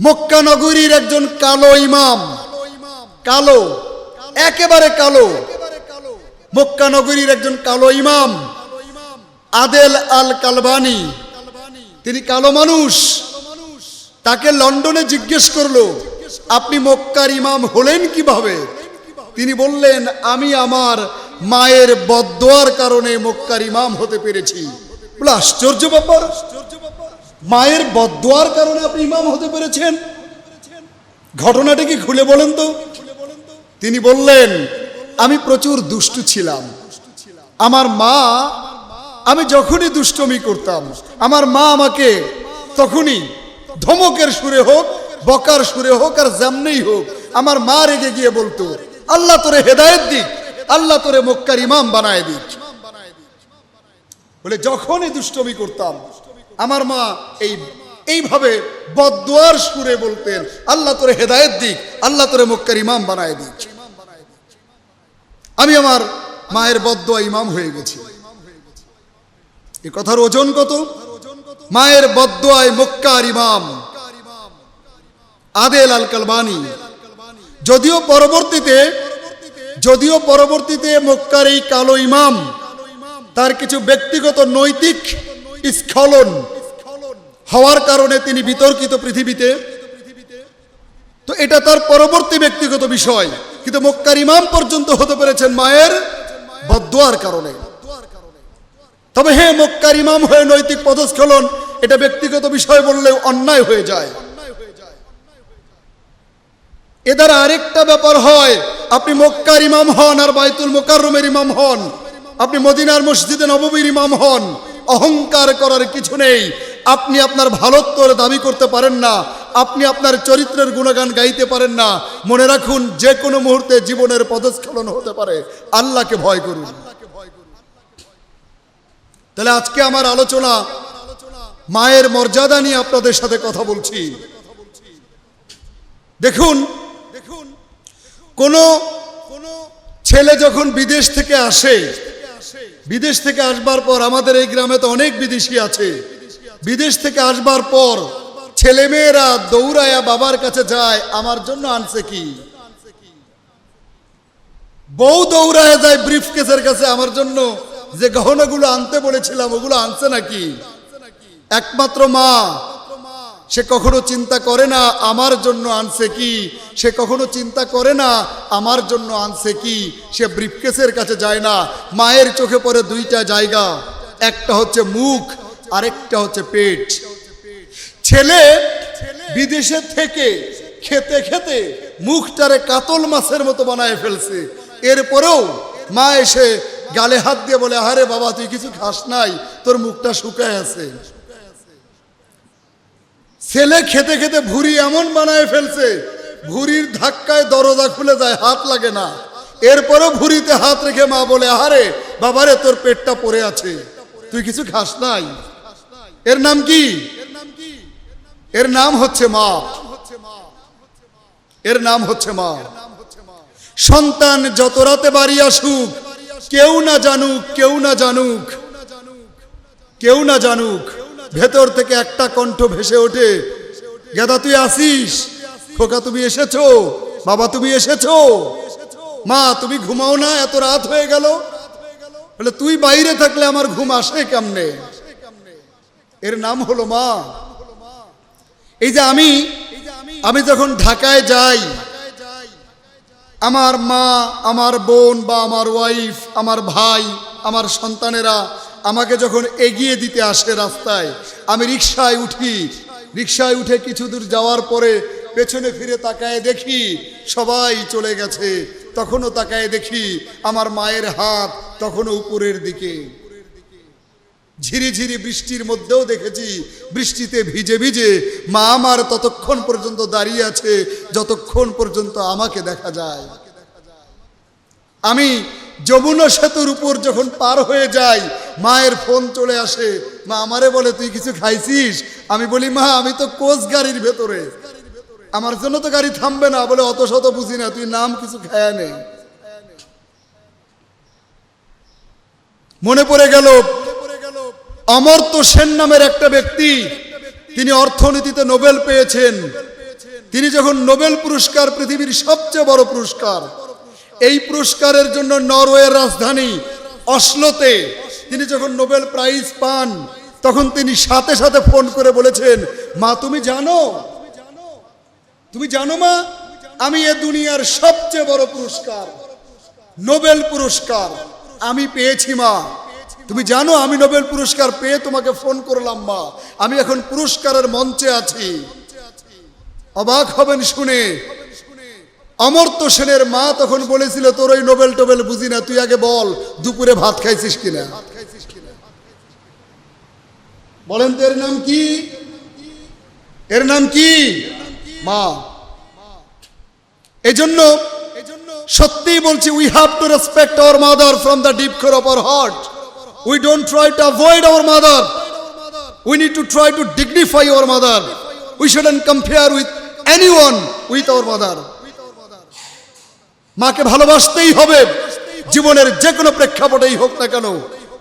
মক্কা নগরীর একজন কালো ইমাম। কালো, একেবারে কালো। মক্কা নগরীর একজন কালো ইমাম, আদেল আল কালবানি। তিনি কালো মানুষ। তাকে লন্ডনে জিজ্ঞেস করল, আপনি মক্কার ইমাম হলেন কীভাবে? তিনি বললেন, আমি আমার মায়ের বদোয়ার কারণে মক্কার ইমাম হতে পেরেছি। আশ্চর্য ব্যাপার। মায়ের বদোয়ার কারণে আপনি ইমাম হতে পেরেছেন। ঘটনাটা কি খুলে বলেন তো? তিনি বললেন, আমি প্রচুর দুষ্টু ছিলাম। আমার মা, আমি যখনই দুষ্টমি করতাম, আমার মা আমাকে তখনই ধমকের সুরে হোক, বকার সুরে হোক আর জামনেই হোক, আমার মা রেগে গিয়ে বলতো, আল্লাহ তোরে হেদায়েত দিক, আল্লাহ তোরে মক্কার ইমাম বানায় দিক। বলে, যখনই দুষ্টমি করতাম আমার মা এই, এইভাবে বদুয়ার সুরে বলতেন, আল্লাহ তোরে হেদায়েত দিক, আল্লাহ তোরে মক্কার ইমাম বানায় দিক। আমি আমার মায়ের বদুয়া ইমাম হয়ে গেছি। এ কথার ওজন কত? মায়ের বদুয়ায় মক্কার ইমাম। আদেল আল কালবানি। যদিও পরবর্তীতে যদিও পরবর্তীতে মক্কার এই কালো ইমাম, তার কিছু ব্যক্তিগত নৈতিক স্খলন হওয়ার কারণে তিনি বিতর্কিত পৃথিবীতে। তো এটা তার পরবর্তী ব্যক্তিগত বিষয়। কিন্তু মক্কার ইমাম পর্যন্ত হতে পেরেছেন মায়ের বদুয়ার কারণে। তবে হ্যাঁ মক্কার ইমাম হয়ে নৈতিক পদস্খলন, এটা ব্যক্তিগত বিষয় বললেও অন্যায় হয়ে যায়। এ দ্বারা আরেকটা ব্যাপার হয়, আপনি মক্কার ইমাম হন আর বাইতুল মোকাররমের ইমাম হন। আপনি মদিনার মসজিদে নববীর ইমাম হন। অহংকার করার কিছু নেই। আপনি আপনার ভালোত্বর দাবি করতে পারেন না। আপনি আপনার চরিত্রের গুণগান গাইতে পারেন না। মনে রাখুন যে কোনো মুহূর্তে জীবনের পদস্খলন হতে পারে। আল্লাহকে ভয় করুন। তাহলে আজকে আমার আলোচনা, মায়ের মর্যাদা নিয়ে আপনাদের সাথে কথা বলছি। দেখুন দেখুন, কোন ছেলে যখন বিদেশ থেকে আসে বিদেশ থেকে আসবার পর আমাদের এই গ্রামে তো অনেক বিদেশি আছে। বিদেশ থেকে আসবার পর ছেলেমেয়েরা দৌড়ায়া বাবার কাছে যায়, আমার জন্য আনছে কি? বউ দৌড়ায় যায় ব্রিফ কেসের কাছে, আমার জন্য যে গহনাগুলো আনতে বলেছিলাম, ওগুলো আনছে নাকি? একমাত্র মা সে কখনো চিন্তা করে না, আমার জন্য আনছে কি? সে কখনো চিন্তা করে না, আমার জন্য আনছে কি? সে ব্রিফকেসের কাছে যায় না, মায়ের চোখে পড়ে দুইটা জায়গা, একটা হচ্ছে মুখ, আরেকটা হচ্ছে পেট। ছেলে বিদেশে থেকে খেতে খেতে মুখটারে কাতল মাছের মতো বানায় ফেলছে। এরপরেও মা এসে গালে হাত দিয়ে বলে আরে বাবা, তুই কিছু খাস নাই, তোর মুখটা শুকায় আছে। ছেলে খেতে খেতে ভুড়ি এমন বানায় ফেলছে, ভুড়ির ধাক্কায় দরজা খুলে যায়, হাত লাগে না। এরপরও ভুড়িতে হাত রেখে মা বলে, আহারে, বাবারে, তোর পেটটা পড়ে আছে। তুই কিছু খাস নাই? এর নাম কি? এর নাম হচ্ছে মা। এর নাম হচ্ছে মা। সন্তান যত রাতে বাড়ি আসুক, কেউ না জানুক, কেউ না জানুক, কেউ না জানুক। ভেতর থেকে একটা কণ্ঠ ভেসে ওঠে। গেদা, তুই আসিস? খোকা, তুমি এসেছ? বাবা, তুমি এসেছ? মা, তুমি ঘুমাও না? এত রাত হয়ে গেল। বলে, তুই বাইরে থাকলে আমার ঘুম আসে কেমনে? এর নাম হলো মা। এই যে আমি আমি যখন ঢাকায় যাই, আমার মা, আমার বোন বা আমার ওয়াইফ, আমার ভাই, আমার সন্তানেরা আমাকে যখন এগিয়ে দিতে আসে রাস্তায়, আমি রিক্সায় উঠি। রিক্সায় উঠে কিছু দূর যাওয়ার পরে পেছনে ফিরে তাকায় দেখি সবাই চলে গেছে। তখনও তাকায় দেখি আমার মায়ের হাত তখনও উপরের দিকে। ঝিরিঝিরি বৃষ্টির মধ্যেও দেখেছি বৃষ্টিতে ভিজে ভিজে মা আমার ততক্ষণ পর্যন্ত দাঁড়িয়ে আছে, যতক্ষণ পর্যন্ত আমাকে দেখা যায়। আমি যমুনা সেতুর উপর যখন পার হয়ে যাই মায়ের ফোন চলে আসে, মা, আমারে বলে, তুই কিছু খাইছিস? আমি বলি, মা, আমি তো কোচ গাড়ির ভেতরে। আমার জন্য তো গাড়ি থামবে না। বলে, অত শত বুঝি না, তুই নাম কিছু খায়া নেই মনে পড়ে গেল, অমর্ত্য সেন নামের একটা ব্যক্তি, তিনি অর্থনীতিতে নোবেল পেয়েছেন। তিনি যখন নোবেল পুরস্কার, পৃথিবীর সবচেয়ে বড় পুরস্কার এই পুরস্কারের জন্য নরওয়ের রাজধানী অশ্লোতে তিনি যখন নোবেল প্রাইজ পান, তখন তিনি সাথে সাথে ফোন করে বলেছেন, মা, তুমি জানো? তুমি জানো মা? আমি এ দুনিয়ার সবচেয়ে বড় পুরস্কার, নোবেল পুরস্কার আমি পেয়েছি মা। তুমি জানো, আমি নোবেল পুরস্কার পেয়ে তোমাকে ফোন করলাম মা। আমি এখন পুরস্কারের মঞ্চে আছি। অবাক হবেন শুনে অমর্ত্য সেনের মা তখন বলেছিল, তোর ওই নোবেল টোবেল বুঝি না, তুই আগে বল, দুপুরে ভাত খাইছিস কিনা? বলেন তো এর নাম কি? এর নাম কি? মা। এজন্য সত্যিই বলছি we have to respect our mother from the deep core of our heart we don't try to avoid our mother we need to try to dignify our mother we shouldn't compare with any one with our mother মাকে ভালোবাসতেই হবে। জীবনের যে কোনো প্রেক্ষাপটেই হোক না কেন